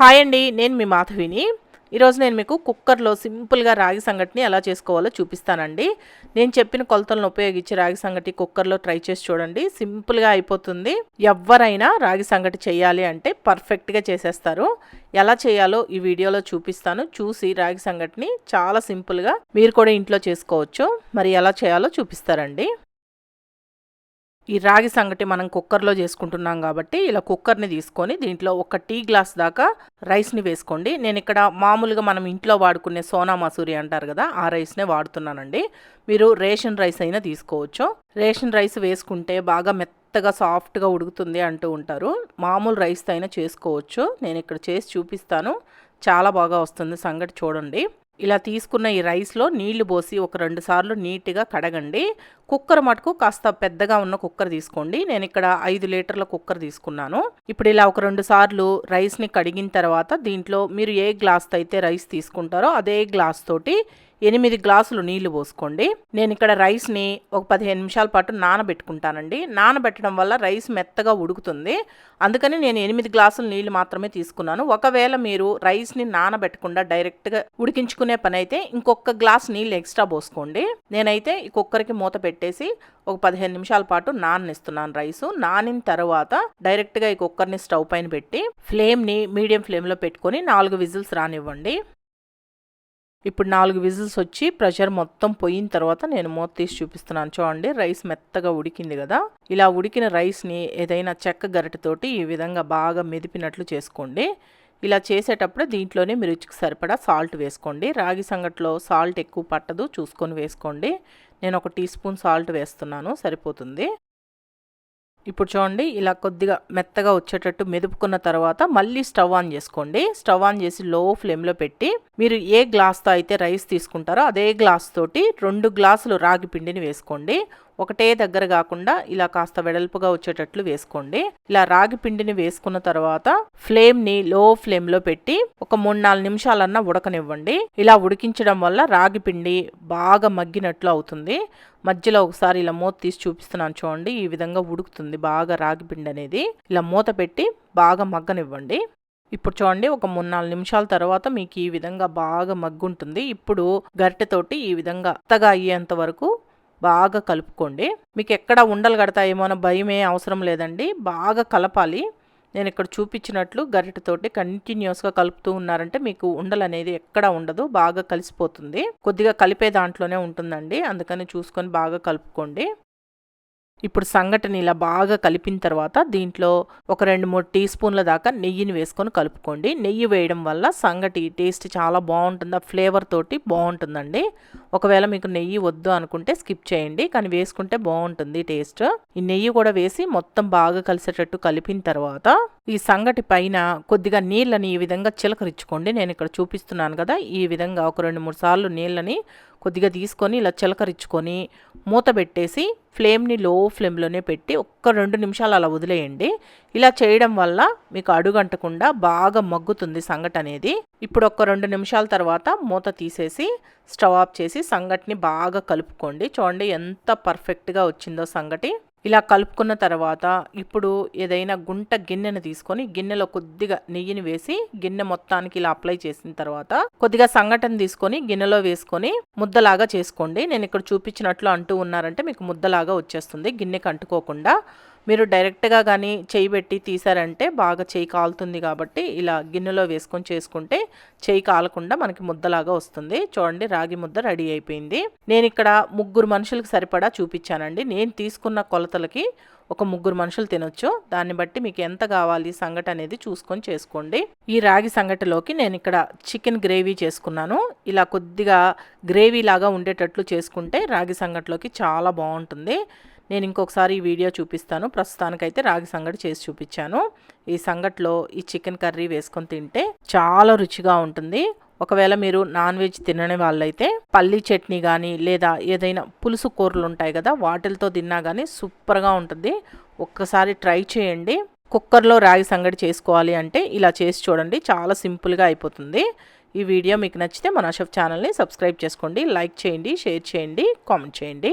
Hi అండి నేను మీ మాధవిని. ఈరోజు నేను మీకు కుక్కర్లో సింపుల్గా రాగి సంగటిని ఎలా చేసుకోవాలో చూపిస్తానండి. నేను చెప్పిన కొలతలను ఉపయోగించి రాగి సంగటి కుక్కర్లో ట్రై చేసి చూడండి. సింపుల్గా అయిపోతుంది. ఎవరైనా రాగి సంగటి చేయాలి అంటే పర్ఫెక్ట్గా చేసేస్తారు. ఎలా చేయాలో ఈ వీడియోలో చూపిస్తాను. చూసి రాగి సంగటిని చాలా సింపుల్గా మీరు కూడా ఇంట్లో చేసుకోవచ్చు. మరి ఎలా చేయాలో చూపిస్తారండి. ఈ రాగి సంగటి మనం కుక్కర్లో చేసుకుంటున్నాం కాబట్టి ఇలా కుక్కర్ని తీసుకొని దీంట్లో ఒక టీ గ్లాస్ దాకా రైస్ని వేసుకోండి. నేను ఇక్కడ మామూలుగా మనం ఇంట్లో వాడుకునే సోనా మసూరి అంటారు కదా ఆ రైస్నే వాడుతున్నానండి. మీరు రేషన్ రైస్ అయినా తీసుకోవచ్చు. రేషన్ రైస్ వేసుకుంటే బాగా మెత్తగా సాఫ్ట్గా ఉడుకుతుంది అంటూ ఉంటారు. మామూలు రైస్తో అయినా చేసుకోవచ్చు. నేను ఇక్కడ చేసి చూపిస్తాను. చాలా బాగా వస్తుంది సంగటి చూడండి. ఇలా తీసుకున్న ఈ రైస్లో నీళ్ళు పోసి ఒక రెండు సార్లు నీట్గా కడగండి. కుక్కర్ మటుకు కాస్త పెద్దగా ఉన్న కుక్కర్ తీసుకోండి. నేను ఇక్కడ ఐదు లీటర్ల కుక్కర్ తీసుకున్నాను. ఇప్పుడు ఇలా ఒక రెండు సార్లు రైస్ని కడిగిన తర్వాత దీంట్లో మీరు ఏ గ్లాస్తో అయితే రైస్ తీసుకుంటారో అదే గ్లాస్ తోటి ఎనిమిది గ్లాసులు నీళ్ళు పోసుకోండి. నేను ఇక్కడ రైస్ని ఒక పదిహేను నిమిషాల పాటు నానబెట్టుకుంటానండి. నానబెట్టడం వల్ల రైస్ మెత్తగా ఉడుకుతుంది. అందుకని నేను ఎనిమిది గ్లాసులు నీళ్ళు మాత్రమే తీసుకున్నాను. ఒకవేళ మీరు రైస్ని నానబెట్టకుండా డైరెక్ట్గా ఉడికించుకునే పని అయితే ఇంకొక గ్లాస్ నీళ్ళు ఎక్స్ట్రా పోసుకోండి. నేనైతే ఈ కుక్కర్కి మూత పెట్టి పెట్టేసి ఒక పదిహేను నిమిషాల పాటు నాననిస్తున్నాను రైస్. నానిన తర్వాత డైరెక్ట్గా ఈ కుక్కర్ని స్టవ్ పైన పెట్టి ఫ్లేమ్ని మీడియం ఫ్లేమ్లో పెట్టుకొని నాలుగు విజిల్స్ రానివ్వండి. ఇప్పుడు నాలుగు విజిల్స్ వచ్చి ప్రెషర్ మొత్తం పోయిన తర్వాత నేను మూత తీసి చూపిస్తున్నాను. చూడండి రైస్ మెత్తగా ఉడికింది కదా. ఇలా ఉడికిన రైస్ని ఏదైనా చెక్క గరిటెతోటి ఈ విధంగా బాగా మెదిపినట్లు చేసుకోండి. ఇలా చేసేటప్పుడు దీంట్లోనే మీరు రుచికి సరిపడా సాల్ట్ వేసుకోండి. రాగి సంగట్లో సాల్ట్ ఎక్కువ పట్టదు చూసుకొని వేసుకోండి. నేను ఒక టీ స్పూన్ సాల్ట్ వేస్తున్నాను సరిపోతుంది. ఇప్పుడు చూడండి ఇలా కొద్దిగా మెత్తగా వచ్చేటట్టు మెదుపుకున్న తర్వాత మళ్ళీ స్టవ్ ఆన్ చేసుకోండి. స్టవ్ ఆన్ చేసి లో ఫ్లేమ్లో పెట్టి మీరు ఏ గ్లాస్తో అయితే రైస్ తీసుకుంటారో అదే గ్లాస్ తోటి రెండు గ్లాసులు రాగి పిండిని వేసుకోండి. ఒకటే దగ్గర కాకుండా ఇలా కాస్త వెడల్పుగా వచ్చేటట్లు వేసుకోండి. ఇలా రాగి పిండిని వేసుకున్న తర్వాత ఫ్లేమ్ని లో ఫ్లేమ్లో పెట్టి ఒక మూడు నాలుగు నిమిషాలన్నా ఉడకనివ్వండి. ఇలా ఉడికించడం వల్ల రాగి పిండి బాగా మగ్గినట్లు అవుతుంది. మధ్యలో ఒకసారి ఇలా మూత తీసి చూపిస్తున్నాను చూడండి. ఈ విధంగా ఉడుకుతుంది. బాగా రాగి పిండి అనేది. ఇలా మూత పెట్టి బాగా మగ్గనివ్వండి. ఇప్పుడు చూడండి ఒక మూడు నాలుగు నిమిషాల తర్వాత మీకు ఈ విధంగా బాగా మగ్గుంటుంది. ఇప్పుడు గరిటెతోటి ఈ విధంగా అత్తగా అయ్యేంత వరకు బాగా కలుపుకోండి. మీకు ఎక్కడ ఉండలు కడతాయేమో అన్న భయం అవసరం లేదండి. బాగా కలపాలి. నేను ఇక్కడ చూపించినట్లు గరిటతోటి కంటిన్యూస్గా కలుపుతూ ఉన్నారంటే మీకు ఉండలు అనేది ఎక్కడ ఉండదు బాగా కలిసిపోతుంది. కొద్దిగా కలిపే దాంట్లోనే ఉంటుందండి. అందుకని చూసుకొని బాగా కలుపుకోండి. ఇప్పుడు సంఘటన ఇలా బాగా కలిపిన తర్వాత దీంట్లో ఒక రెండు మూడు టీ స్పూన్ల దాకా నెయ్యిని వేసుకొని కలుపుకోండి. నెయ్యి వేయడం వల్ల సంగటి టేస్ట్ చాలా బాగుంటుంది. ఆ ఫ్లేవర్ తోటి బాగుంటుందండి. ఒకవేళ మీకు నెయ్యి వద్దు అనుకుంటే స్కిప్ చేయండి. కానీ వేసుకుంటే బాగుంటుంది టేస్ట్. ఈ నెయ్యి కూడా వేసి మొత్తం బాగా కలిసేటట్టు కలిపిన తర్వాత ఈ సంగటి పైన కొద్దిగా నీళ్ళని ఈ విధంగా చిలకరించుకోండి. నేను ఇక్కడ చూపిస్తున్నాను కదా ఈ విధంగా ఒక రెండు మూడు సార్లు నీళ్ళని కొద్దిగా తీసుకొని ఇలా చిలకరించుకొని మూత పెట్టేసి ఫ్లేమ్ని లో ఫ్లేమ్లోనే పెట్టి ఒక్క రెండు నిమిషాలు అలా వదిలేయండి. ఇలా చేయడం వల్ల మీకు అడుగంటకుండా బాగా మగ్గుతుంది సంగటి అనేది. ఇప్పుడు ఒక రెండు నిమిషాల తర్వాత మూత తీసేసి స్టవ్ ఆఫ్ చేసి సంగటిని బాగా కలుపుకోండి. చూడండి ఎంత పర్ఫెక్ట్గా వచ్చిందో సంగటి ఇలా కలుపుకున్న తర్వాత ఇప్పుడు ఏదైనా గుంట గిన్నెను తీసుకొని గిన్నెలో కొద్దిగా నెయ్యిని వేసి గిన్నె మొత్తానికి ఇలా అప్లై చేసిన తర్వాత కొద్దిగా సంఘటన తీసుకొని గిన్నెలో వేసుకొని ముద్దలాగా చేసుకోండి. నేను ఇక్కడ చూపించినట్లు అంటూ ఉన్నారంటే మీకు ముద్దలాగా వచ్చేస్తుంది. గిన్నెకి అంటుకోకుండా మీరు డైరెక్ట్గా కానీ చేయి పెట్టి తీసారంటే బాగా చేయి కాలుతుంది కాబట్టి ఇలా గిన్నెలో వేసుకొని చేసుకుంటే చేయి కాలకుండా మనకి ముద్దలాగా వస్తుంది. చూడండి రాగి ముద్ద రెడీ అయిపోయింది. నేను ఇక్కడ ముగ్గురు మనుషులకు సరిపడా చూపించానండి. నేను తీసుకున్న కొలతలకి ఒక ముగ్గురు మనుషులు తినొచ్చు. దాన్ని బట్టి మీకు ఎంత కావాలి సంగటి అనేది చూసుకొని చేసుకోండి. ఈ రాగి సంగటిలోకి నేను ఇక్కడ చికెన్ గ్రేవీ చేసుకున్నాను. ఇలా కొద్దిగా గ్రేవీ లాగా ఉండేటట్లు చేసుకుంటే రాగి సంగటిలోకి చాలా బాగుంటుంది. నేను ఇంకొకసారి ఈ వీడియో చూపిస్తాను. ప్రస్తుతానికైతే రాగి సంగటి చేసి చూపించాను. ఈ సంగట్లో ఈ చికెన్ కర్రీ వేసుకొని తింటే చాలా రుచిగా ఉంటుంది. ఒకవేళ మీరు నాన్ వెజ్ తినని వాళ్ళైతే పల్లీ చట్నీ కానీ లేదా ఏదైనా పులుసు కూరలు ఉంటాయి కదా వాటిలతో తిన్నా కానీ సూపర్గా ఉంటుంది. ఒక్కసారి ట్రై చేయండి. కుక్కర్లో రాగి సంగటి చేసుకోవాలి అంటే ఇలా చేసి చూడండి. చాలా సింపుల్గా అయిపోతుంది. ఈ వీడియో మీకు నచ్చితే మన అషఫ్ ఛానల్ని సబ్స్క్రైబ్ చేసుకోండి. లైక్ చేయండి షేర్ చేయండి కామెంట్ చేయండి.